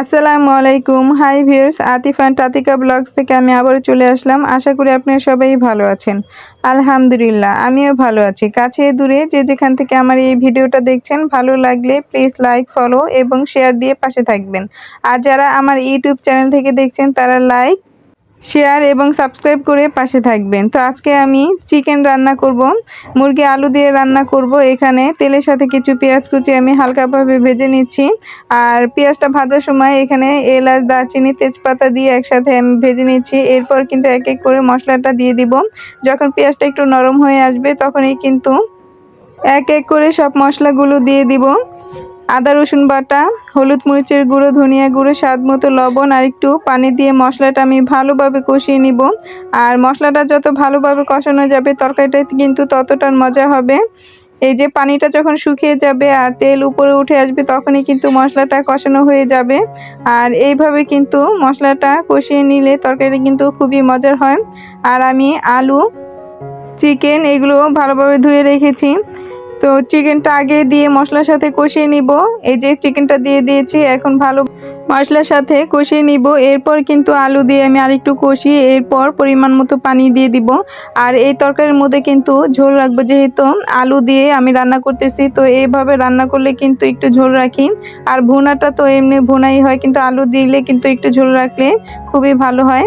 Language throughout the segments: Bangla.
আসসালামু আলাইকুম। Hi viewers Atif and Tatika vlogs থেকে আমি আবারও চলে আসলাম। আশা করি আপনারা সবাই ভালো আছেন। আলহামদুলিল্লাহ, আমিও ভালো আছি। কাছে দূরে যে যেখান থেকে আমার এই ভিডিওটা দেখছেন, ভালো লাগলে প্লিজ লাইক ফলো এবং শেয়ার দিয়ে পাশে থাকবেন। আর যারা আমার ইউটিউব চ্যানেল থেকে দেখছেন, তারা লাইক শেয়ার এবং সাবস্ক্রাইব করে পাশে থাকবেন। তো আজকে আমি চিকেন রান্না করব, মুরগি আলু দিয়ে রান্না করব। এখানে তেলের সাথে কিছু পেঁয়াজ কুচি আমি হালকাভাবে ভেজে নিচ্ছি। আর পেঁয়াজটা ভাজার সময় এখানে এলাচ, দারচিনি, তেজপাতা দিয়ে একসাথে আমি ভেজে নিচ্ছি। এরপর কিন্তু এক এক করে মশলাটা দিয়ে দিব। যখন পেঁয়াজটা একটু নরম হয়ে আসবে, তখনই কিন্তু এক এক করে সব মশলাগুলো দিয়ে দিব। আদা, রসুন বাটা, হলুদ মরিচের গুঁড়ো, ধনিয়া গুঁড়ো, স্বাদ মতো লবণ, আর একটু পানি দিয়ে মশলাটা আমি ভালোভাবে কষিয়ে নিব। আর মশলাটা যত ভালোভাবে কষানো যাবে, তরকারিটা কিন্তু ততটা মজা হবে। এই যে পানিটা যখন শুকিয়ে যাবে আর তেল উপরে উঠে আসবে, তখনই কিন্তু মশলাটা কষানো হয়ে যাবে। আর এইভাবে কিন্তু মশলাটা কষিয়ে নিলে তরকারিটা কিন্তু খুবই মজার হয়। আর আমি আলু, চিকেন এগুলো ভালোভাবে ধুয়ে রেখেছি। তো চিকেনটা আগে দিয়ে মশলার সাথে কষিয়ে নিব। এই যে চিকেনটা দিয়ে দিয়েছি, এখন ভালো মশলার সাথে কষিয়ে নিব। এরপর কিন্তু আলু দিয়ে আমি আরেকটু কষিয়ে এরপর পরিমাণ মতো পানি দিয়ে দিব। আর এই তরকারির মধ্যে কিন্তু ঝোল রাখব যেহেতু আলু দিয়ে আমি রান্না করতেছি, তো এইভাবে রান্না করলে কিন্তু একটু ঝোল রাখি। আর ভুনাটা তো এমনি ভুনাই হয়, কিন্তু আলু দিলে কিন্তু একটু ঝোল রাখলে খুবই ভালো হয়।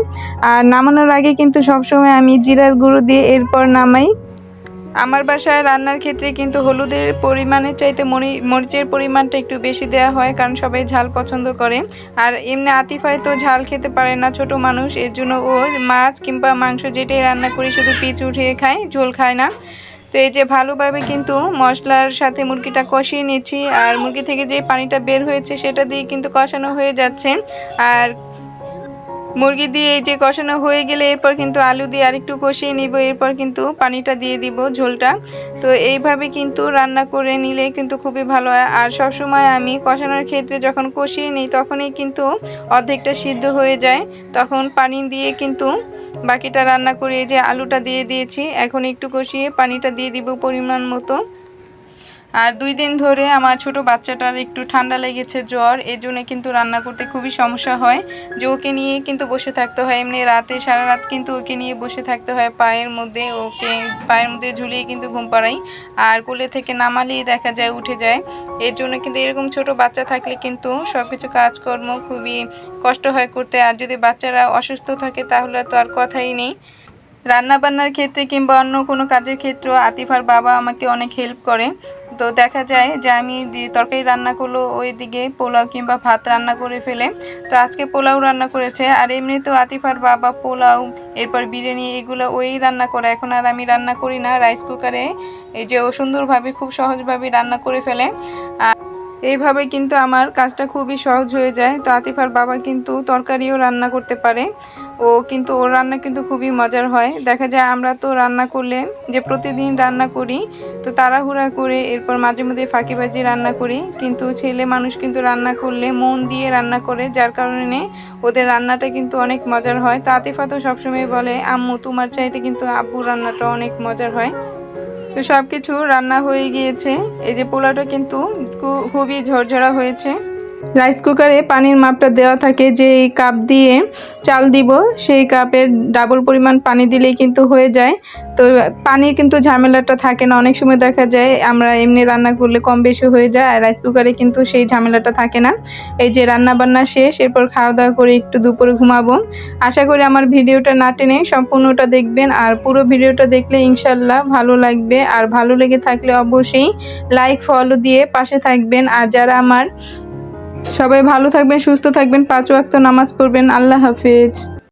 আর নামানোর আগে কিন্তু সবসময় আমি জিরার গুঁড়ো দিয়ে এরপর নামাই। আমার বাসায় রান্নার ক্ষেত্রে কিন্তু হলুদের পরিমাণের চাইতে মরি, মরিচের পরিমাণটা একটু বেশি দেওয়া হয়, কারণ সবাই ঝাল পছন্দ করে। আর এমনি আতিফায় তো ঝাল খেতে পারে না ছোট মানুষ, এর জন্য ও মাছ কিংবা মাংস যেটাই রান্না করি শুধু পিচ উঠিয়ে খায় ঝোল খায় না। তো এই যে ভালোভাবে কিন্তু মশলার সাথে মুরগিটা কষিয়ে নিচ্ছি, আর মুরগি থেকে যে পানিটা বের হয়েছে সেটা দিয়ে কিন্তু কষানো হয়ে যাচ্ছে। আর মুরগি দিয়ে এই যে কষানো হয়ে গেলে এরপর কিন্তু আলু দিয়ে আরেকটু কষিয়ে নিব, এরপর কিন্তু পানিটা দিয়ে দিব ঝোলটা। তো এইভাবে কিন্তু রান্না করে নিলে কিন্তু খুবই ভালো হয়। আর সবসময় আমি কষানোর ক্ষেত্রে যখন কষিয়ে নিই তখনই কিন্তু অর্ধেকটা সিদ্ধ হয়ে যায়। তখন পানি দিয়ে কিন্তু বাকিটা রান্না করে যে আলুটা দিয়ে দিয়েছি, এখন একটু কষিয়ে পানিটা দিয়ে দিব পরিমাণ মতো। আর দুই দিন ধরে আমার ছোট বাচ্চাটার একটু ঠান্ডা লেগেছে জ্বর এই জন্য কিন্তু রান্না করতে খুবই সমস্যা হয়। যে ওকে নিয়ে কিন্তু বসে থাকতে হয়, এমনি রাতে, সারা রাত কিন্তু ওকে নিয়ে বসে থাকতে হয়, পায়ের মধ্যে ওকে, পায়ের মধ্যে ঝুলিয়ে কিন্তু ঘুম পাড়াই। আর কোলে থেকে নামালেই দেখা যায়, উঠে যায়। এর জন্য কিন্তু এরকম ছোট বাচ্চা থাকলে কিন্তু সব কিছু কাজকর্ম খুবই কষ্ট হয় করতে। আর যদি বাচ্চারা অসুস্থ থাকে, তাহলে তো আর কথাই নেই। রান্নাবান্নার ক্ষেত্রে কিংবা অন্য কোনো কাজের ক্ষেত্রেও আতিফার বাবা আমাকে অনেক হেল্প করে। তো দেখা যায় যে আমি তরকারি রান্না করল ওই দিকে পোলাও কিংবা ভাত রান্না করে ফেলে। তো আজকে পোলাও রান্না করেছে। আর এমনি তো আতিফার বাবা পোলাও, এরপর বিরিয়ানি এগুলো ওই রান্না করে। এখন আর আমি রান্না করি না। রাইস কুকারে এই যে ও সুন্দরভাবে, খুব সহজভাবে রান্না করে ফেলে। আর এইভাবে কিন্তু আমার কাজটা খুবই সহজ হয়ে যায়। তো আতিফার বাবা কিন্তু তরকারিও রান্না করতে পারে। ও কিন্তু, ওর রান্না কিন্তু খুবই মজার হয়। দেখা যায় আমরা তো রান্না করলে যে প্রতিদিন রান্না করি, তো তাড়াহুড়া করে এরপর মাঝে মধ্যে ফাঁকিবাজি রান্না করি। কিন্তু ছেলে মানুষ কিন্তু রান্না করলে মন দিয়ে রান্না করে, যার কারণে ওদের রান্নাটা কিন্তু অনেক মজার হয়। তো আতিফা তো সবসময় বলে, আম্মু, তোমার চাইতে কিন্তু আব্বুর রান্নাটা অনেক মজার হয়। তো সব কিছু রান্না হয়ে গিয়েছে। এই যে পোলাটা কিন্তু খুবই ঝরঝরা হয়েছে। রাইস কুকারে পানির মাপটা দেওয়া থাকে যে এই কাপ দিয়ে চাল দিব, সেই কাপের ডাবল পরিমাণ পানি দিলেই কিন্তু হয়ে যায়। তো পানির কিন্তু ঝামেলাটা থাকে না, অনেক সময় দেখা যায় আমরা এমনি রান্না করলে কম বেশি হয়ে যায় আর রাইস কুকারে কিন্তু সেই ঝামেলাটা থাকে না। এই যে রান্না বান্না শেষ, এরপর খাওয়া দাওয়া করে একটু দুপুরে ঘুমাবো। আশা করি আমার ভিডিওটা না টেনে সম্পূর্ণটা দেখবেন আর পুরো ভিডিওটা দেখলে ইনশাল্লাহ ভালো লাগবে। আর ভালো লেগে থাকলে অবশ্যই লাইক ফলো দিয়ে পাশে থাকবেন। আর যারা আমার সবাই ভালো থাকবেন সুস্থ থাকবেন পাঁচ ওয়াক্ত নামাজ পড়বেন। আল্লাহ হাফিজ।